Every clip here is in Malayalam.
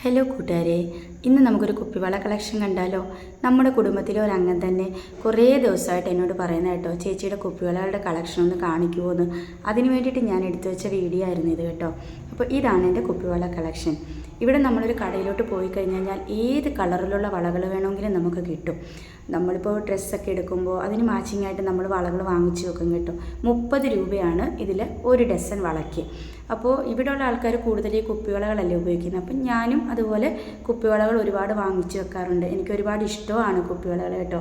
ഹലോ കൂട്ടുകാരെ. ഇന്ന് നമുക്കൊരു കുപ്പിവള കളക്ഷൻ കണ്ടാലോ? നമ്മുടെ കുടുംബത്തിലെ ഒരു അംഗം തന്നെ കുറേ ദിവസമായിട്ട് എന്നോട് പറയുന്ന കേട്ടോ ചേച്ചിയുടെ കുപ്പിവളകളുടെ കളക്ഷൻ ഒന്ന് കാണിക്കുമോ എന്ന് അതിന് വേണ്ടിയിട്ട് ഞാൻ എടുത്തു വെച്ച വീഡിയോ ആയിരുന്നു ഇത് കേട്ടോ. അപ്പോൾ ഇതാണ് എന്റെ കുപ്പിവള കളക്ഷൻ ഇവിടെ നമ്മളൊരു കടയിലോട്ട് പോയി കഴിഞ്ഞു കഴിഞ്ഞാൽ ഏത് കളറിലുള്ള വളകൾ വേണമെങ്കിലും നമുക്ക് കിട്ടും. നമ്മളിപ്പോൾ ഡ്രസ്സൊക്കെ എടുക്കുമ്പോൾ അതിന് മാച്ചിങ് ആയിട്ട് നമ്മൾ വളകൾ വാങ്ങിച്ചു വെക്കും കേട്ടോ. മുപ്പത് രൂപയാണ് ഇതിൽ ഒരു ഡസൻ വളയ്ക്ക്. അപ്പോൾ ഇവിടെയുള്ള ആൾക്കാർ കൂടുതൽ ഈ കുപ്പിവളകളല്ലേ ഉപയോഗിക്കുന്നത്. അപ്പം ഞാനും അതുപോലെ കുപ്പിവളകൾ ഒരുപാട് വാങ്ങിച്ചു വെക്കാറുണ്ട്. എനിക്ക് ഒരുപാട് ഇഷ്ടമാണ് കുപ്പിവളകൾ കേട്ടോ.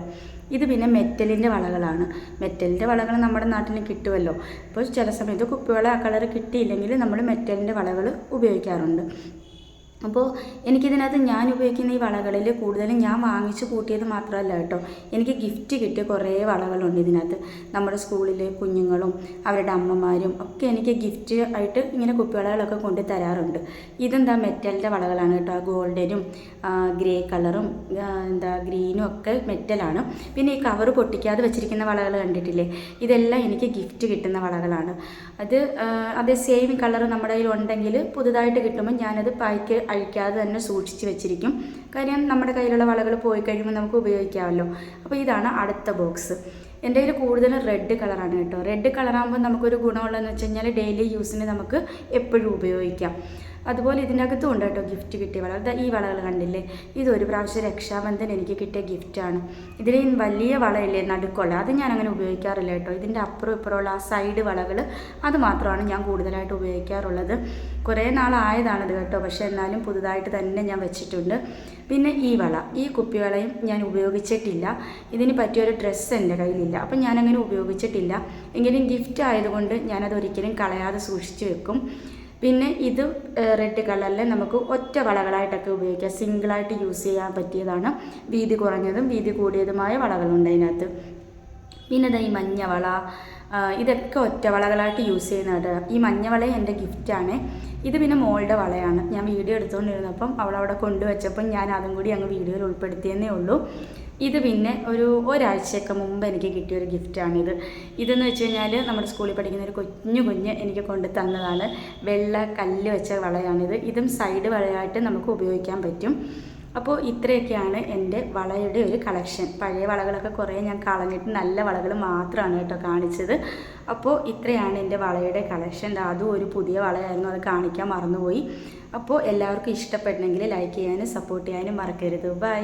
ഇത് പിന്നെ മെറ്റലിന്റെ വളകളാണ്. മെറ്റലിന്റെ വളകൾ നമ്മുടെ നാട്ടിൽ കിട്ടുമല്ലോ അപ്പോൾ ചില സമയത്ത് കുപ്പിവള ആ കളർ കിട്ടിയില്ലെങ്കിൽ നമ്മൾ മെറ്റലിന്റെ വളകൾ ഉപയോഗിക്കാറുണ്ട്. അപ്പോൾ എനിക്കിതിനകത്ത് ഞാൻ ഉപയോഗിക്കുന്ന ഈ വളകളിൽ കൂടുതലും ഞാൻ വാങ്ങിച്ചു കൂട്ടിയത് മാത്രമല്ല കേട്ടോ. എനിക്ക് ഗിഫ്റ്റ് കിട്ടിയ കുറേ വളകളുണ്ട് ഇതിനകത്ത്. നമ്മുടെ സ്കൂളിലെ കുഞ്ഞുങ്ങളും അവരുടെ അമ്മമാരും ഒക്കെ എനിക്ക് ഗിഫ്റ്റ് ആയിട്ട് ഇങ്ങനെ കുപ്പിവളകളൊക്കെ കൊണ്ട് തരാറുണ്ട്. ഇതെന്താ മെറ്റലിന്റെ വളകളാണ് കേട്ടോ. ഗോൾഡനും ഗ്രേ കളറും എന്താ ഗ്രീനും ഒക്കെ മെറ്റലാണ്. പിന്നെ ഈ കവർ പൊട്ടിക്കാതെ വെച്ചിരിക്കുന്ന വളകൾ കണ്ടിട്ടില്ലേ? ഇതെല്ലാം എനിക്ക് ഗിഫ്റ്റ് കിട്ടുന്ന വളകളാണ്. അത് അതേ സെയിം കളർ നമ്മുടെ കയ്യിൽ ഉണ്ടെങ്കിൽ പുതുതായിട്ട് കിട്ടുമ്പോൾ ഞാനത് പായ്ക്ക് അഴിക്കാതെ തന്നെ സൂക്ഷിച്ച് വെച്ചിരിക്കും. കാര്യം നമ്മുടെ കയ്യിലുള്ള വളകൾ പോയി കഴിയുമ്പോൾ നമുക്ക് ഉപയോഗിക്കാമല്ലോ. അപ്പോൾ ഇതാണ് അടുത്ത ബോക്സ് എന്റെ കയ്യിൽ കൂടുതലും റെഡ് കളറാണ് കേട്ടോ. റെഡ് കളറാകുമ്പോൾ നമുക്കൊരു ഗുണമുള്ളതെന്ന് വെച്ച് കഴിഞ്ഞാൽ ഡെയിലി യൂസിന് നമുക്ക് എപ്പോഴും ഉപയോഗിക്കാം. അതുപോലെ ഇതിനകത്തും ഉണ്ട് കേട്ടോ ഗിഫ്റ്റ് കിട്ടിയ വള. ഈ വളകൾ കണ്ടില്ലേ? ഇതൊരു പ്രാവശ്യം രക്ഷാബന്ധൻ എനിക്ക് കിട്ടിയ ഗിഫ്റ്റാണ് ഇതിൽ വലിയ വളയില്ലേ? നടുക്കുള്ള. അത് ഞാൻ അങ്ങനെ ഉപയോഗിക്കാറില്ല കേട്ടോ. ഇതിന്റെ അപ്പുറം ഇപ്പുറമുള്ള ആ സൈഡ് വളകൾ അത് മാത്രമാണ് ഞാൻ കൂടുതലായിട്ട് ഉപയോഗിക്കാറുള്ളത്. കുറേ നാളായതാണത് കേട്ടോ. പക്ഷേ എന്നാലും പുതുതായിട്ട് തന്നെ ഞാൻ വെച്ചിട്ടുണ്ട്. പിന്നെ ഈ വള. ഈ കുപ്പിവളയും ഞാൻ ഉപയോഗിച്ചിട്ടില്ല. ഇതിന് പറ്റിയൊരു ഡ്രസ്സ് എന്റെ കയ്യിലില്ല. അപ്പം ഞാനങ്ങനെ ഉപയോഗിച്ചിട്ടില്ല. എങ്കിലും ഗിഫ്റ്റ് ആയതുകൊണ്ട് ഞാനത് ഒരിക്കലും കളയാതെ സൂക്ഷിച്ചു വെക്കും. പിന്നെ ഇത് റെഡ് കളറിൽ നമുക്ക് ഒറ്റ വളകളായിട്ടൊക്കെ ഉപയോഗിക്കാം. സിംഗിളായിട്ട് യൂസ് ചെയ്യാൻ പറ്റിയതാണ്. വീതി കുറഞ്ഞതും വീതി കൂടിയതുമായ വളകളുണ്ട് അതിനകത്ത്. പിന്നെ ഈ മഞ്ഞവള ഇതൊക്കെ ഒറ്റ വളകളായിട്ട് യൂസ് ചെയ്യുന്നതാണ് ഈ മഞ്ഞവള എന്റെ ഗിഫ്റ്റാണ് ഇത് പിന്നെ മോളുടെ വളയാണ്. ഞാൻ വീഡിയോ എടുത്തുകൊണ്ടിരുന്നപ്പം അവളവിടെ കൊണ്ടുവച്ചപ്പം ഞാൻ അതും കൂടി അങ്ങ് വീഡിയോയിൽ ഉൾപ്പെടുത്തിയെന്നേ ഉള്ളൂ. ഇത് പിന്നെ ഒരു ഒരാഴ്ചയൊക്കെ മുമ്പ് എനിക്ക് കിട്ടിയ ഒരു ഗിഫ്റ്റാണിത്. ഇതെന്ന് വെച്ച് കഴിഞ്ഞാൽ നമ്മുടെ സ്കൂളിൽ പഠിക്കുന്ന ഒരു കുഞ്ഞു കുഞ്ഞ് എനിക്ക് കൊണ്ട് തന്നതാണ്. വെള്ള കല്ല് വെച്ച വളയാണിത്. ഇതും സൈഡ് വളയായിട്ട് നമുക്ക് ഉപയോഗിക്കാൻ പറ്റും. അപ്പോൾ ഇത്രയൊക്കെയാണ് എന്റെ വളയുടെ ഒരു കളക്ഷൻ. പഴയ വളകളൊക്കെ കുറേ ഞാൻ കളഞ്ഞിട്ട് നല്ല വളകൾ മാത്രമാണ് കേട്ടോ കാണിച്ചത്. അപ്പോൾ ഇത്രയാണ് എന്റെ വളയുടെ കളക്ഷൻ. അതും ഒരു പുതിയ വളയായിരുന്നു. അത് കാണിക്കാൻ മറന്നുപോയി. അപ്പോൾ എല്ലാവർക്കും ഇഷ്ടപ്പെടണമെങ്കിൽ ലൈക്ക് ചെയ്യാനും സപ്പോർട്ട് ചെയ്യാനും മറക്കരുത്. ബൈ.